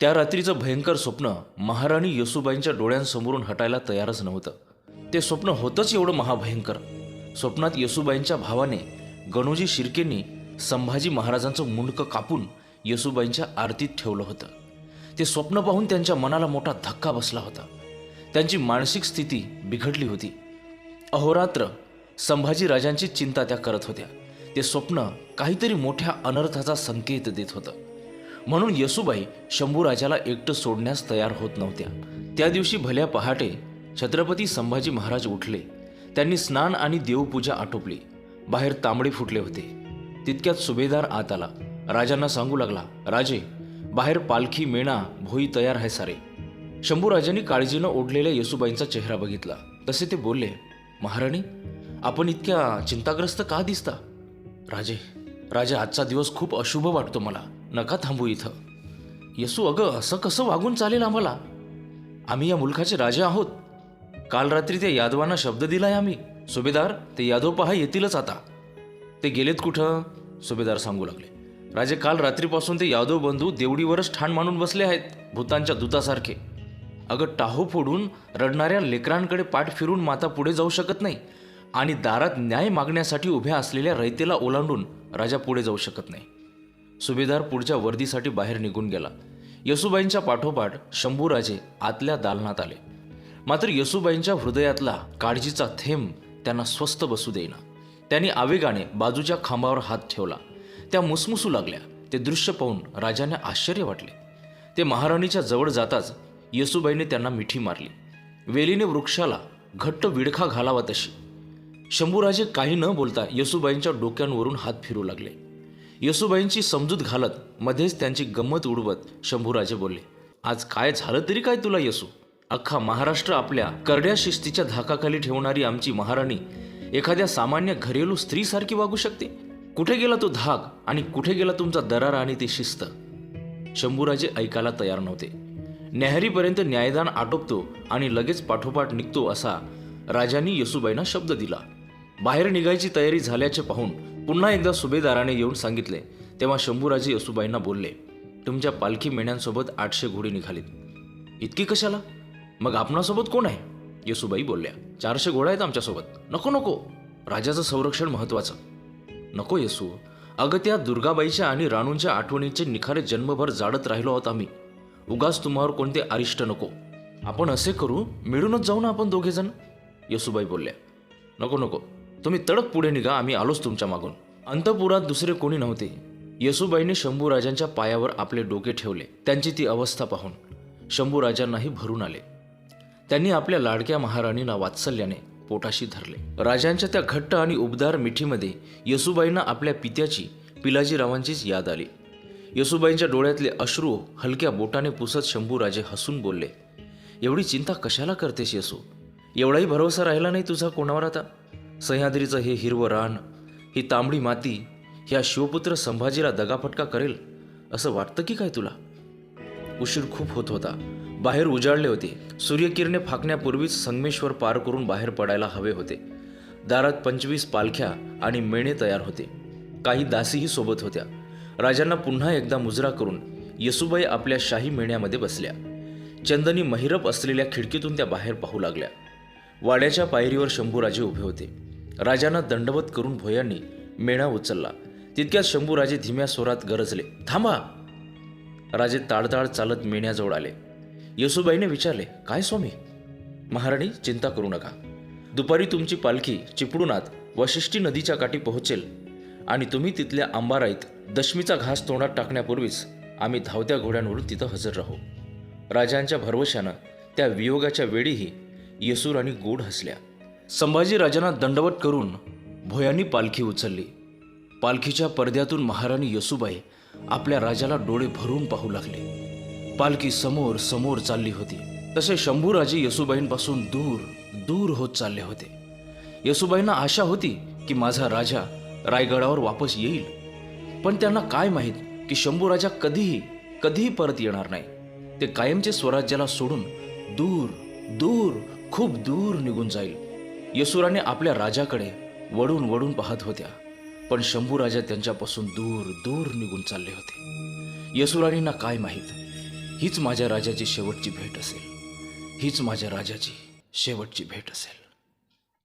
त्या रात्रीचं भयंकर स्वप्न महाराणी येसुबाईंच्या डोळ्यांसमोरून हटायला तयारच नव्हतं. ते स्वप्न होतंच एवढं महाभयंकर. स्वप्नात येसुबाईंच्या भावाने गणोजी शिर्केंनी संभाजी महाराजांचं मुंडकं कापून येसुबाईंच्या आरतीत ठेवलं होतं. ते स्वप्न पाहून त्यांच्या मनाला मोठा धक्का बसला होता. त्यांची मानसिक स्थिती बिघडली होती. अहोरात्र संभाजी राजांची चिंता त्या करत होत्या. ते स्वप्न काहीतरी मोठ्या अनर्थाचा संकेत देत होतं. म्हणून येसुबाई शंभूराजाला एकटं सोडण्यास तयार होत नव्हत्या. त्या दिवशी भल्या पहाटे छत्रपती संभाजी महाराज उठले. त्यांनी स्नान आणि देवपूजा आटोपली. बाहेर तांबडे फुटले होते. तितक्यात सुभेदार आत आला. राजांना सांगू लागला राजे बाहेर पालखी मेणा भोई तयार आहे सारे. शंभूराजांनी काळजीनं ओढलेल्या येसुबाईंचा चेहरा बघितला. तसे ते बोलले महाराणी आपण इतक्या चिंताग्रस्त का दिसता? राजे राजा आजचा दिवस खूप अशुभ वाटतो मला. नका थांबू इथं. येसू अगं असं कसं वागून चालेल आम्हाला? आम्ही या मुलखाचे राजा आहोत. काल रात्री त्या यादवांना शब्द दिलाय आम्ही. सुभेदार ते यादव पहा येतीलच आता. ते गेलेत कुठं? सुभेदार सांगू लागले. राजे काल रात्रीपासून ते यादव बंधू देवडीवरच ठाण मानून बसले आहेत भूतांच्या दूतासारखे. अगं टाहो फोडून रडणाऱ्या लेकरांकडे पाठ फिरून माता पुढे जाऊ शकत नाही. आणि दारात न्याय मागण्यासाठी उभ्या असलेल्या रयतेला ओलांडून राजा पुढे जाऊ शकत नाही. सुभेदार पुढच्या वर्दीसाठी बाहेर निघून गेला. येसुबाईंच्या पाठोपाठ शंभूराजे आतल्या दालनात आले. मात्र येसुबाईंच्या हृदयातला काळजीचा थेंब त्यांना स्वस्थ बसू देईना. त्यांनी आवेगाने बाजूच्या खांबावर हात ठेवला. त्या मुसमुसू लागल्या. ते दृश्य पाहून राजाने आश्चर्य वाटले. ते महाराणीच्या जवळ जाताच येसुबाईने त्यांना मिठी मारली. वेलीने वृक्षाला घट्ट विडखा घालावा तशी. शंभूराजे काही न बोलता येसुबाईंच्या डोक्यांवरून हात फिरू लागले. येसुबाईंची समजूत घालत मध्येच त्यांची गंमत उडवत शंभूराजे बोलले आज काय झालं तरी काय तुला येसू? अख्खा महाराष्ट्र आपल्या करड्या शिस्तीच्या धाकाखाली ठेवणारी आमची महाराणी एखाद्या सामान्य घरेलू स्त्रीसारखी वागू शकते? कुठे गेला तो धाक आणि कुठे गेला तुमचा दरारा आणि ती शिस्त? शंभूराजे ऐकायला तयार नव्हते. न्याहरीपर्यंत न्यायदान आटोपतो आणि लगेच पाठोपाठ निघतो असा राजांनी येसुबाईंना शब्द दिला. बाहेर निघायची तयारी झाल्याचे पाहून पुन्हा एकदा सुभेदाराने येऊन सांगितले. तेव्हा शंभूराजे यसुबाईंना बोलले तुमच्या पालखी मेण्यांसोबत आठशे घोडी निघालीत. इतकी कशाला? मग आपणासोबत कोण आहे? येसुबाई बोलल्या चारशे घोडा आहेत आमच्यासोबत. नको नको. राजाचं संरक्षण महत्वाचं नको येसू. अगं त्या दुर्गाबाईच्या आणि राणूंच्या आठवणीचे निखारे जन्मभर जाडत राहिलो आहोत आम्ही. उगाच तुम्हावर कोणते अरिष्ट नको. आपण असे करू मिळूनच जाऊ ना आपण दोघेजण. येसुबाई बोलल्या नको नको. तुम्ही तडक पुढे निघा आम्ही आलोच तुमच्या मागून. अंतपुरात दुसरे कोणी नव्हते. येसुबाईने शंभूराजांच्या पायावर आपले डोके ठेवले. त्यांची ती अवस्था पाहून शंभूराजांनाही भरून आले. त्यांनी आपल्या लाडक्या महाराणींना वात्सल्याने पोटाशी धरले. राजांच्या त्या घट्ट आणि उबदार मिठीमध्ये येसुबाईंना आपल्या पित्याची पिलाजीरावांचीच याद आली. येसुबाईंच्या डोळ्यातले अश्रू हलक्या बोटाने पुसत शंभूराजे हसून बोलले एवढी चिंता कशाला करतेस येसू? एवढाही भरोसा राहिला नाही तुझा कोणावर आता? सह्याद्रीचं हे हिरवं रान ही तांबडी माती ह्या शिवपुत्र संभाजीला दगाफटका करेल असं वाटतं की काय तुला? उशीर खूप होत होता. बाहेर उजाडले होते. सूर्यकिरणे फाकण्यापूर्वीच संगमेश्वर पार करून बाहेर पडायला हवे होते. दारात पंचवीस पालख्या आणि मेणे तयार होते. काही दासीही सोबत होत्या. राजांना पुन्हा एकदा मुजरा करून येसुबाई आपल्या शाही मेण्यामध्ये बसल्या. चंदनी महिरप असलेल्या खिडकीतून त्या बाहेर पाहू लागल्या. वाड्याच्या पायरीवर शंभूराजे उभे होते. राजांना दंडवत करून भोयांनी मेणा उचलला. तितक्यात शंभूराजे धीम्या स्वरात गरजले थांबा. राजे ताडताड चालत मेण्याजवळ आले. येसुबाईने विचारले काय स्वामी? महाराणी चिंता करू नका. दुपारी तुमची पालखी चिपळूणात वशिष्ठी नदीच्या काठी पोहोचेल आणि तुम्ही तिथल्या आंबाराईत दशमीचा घास तोंडात टाकण्यापूर्वीच आम्ही धावत्या घोड्यांवरून तिथं हजर राहू. राजांच्या भरवशानं त्या वियोगाच्या वेळीही येसूराणी गोड हसल्या. संभाजीराजांना दंडवत करून भोयांनी पालखी उचलली. पालखीच्या पडद्यातून महाराणी येसुबाई आपल्या राजाला डोळे भरून पाहू लागले. पालखी समोर समोर चालली होती. तसे शंभूराजे येसुबाईंपासून दूर दूर होत चालले होते. येसुबाईंना आशा होती की माझा राजा रायगडावर वापस येईल. पण त्यांना काय माहीत की शंभूराजा कधीही कधीही परत येणार नाही. ते कायमचे स्वराज्याला सोडून दूर दूर खूप दूर निघून जाईल. येसुराने आपल्या राजाकडे वडून वडून पाहत होत्या. पण शंभू राजा त्यांच्यापासून दूर दूर निघून चालले होते. येसुराणींना काय माहीत? हीच माझ्या राजाची शेवटची भेट असेल. हीच माझ्या राजाची शेवटची भेट असेल.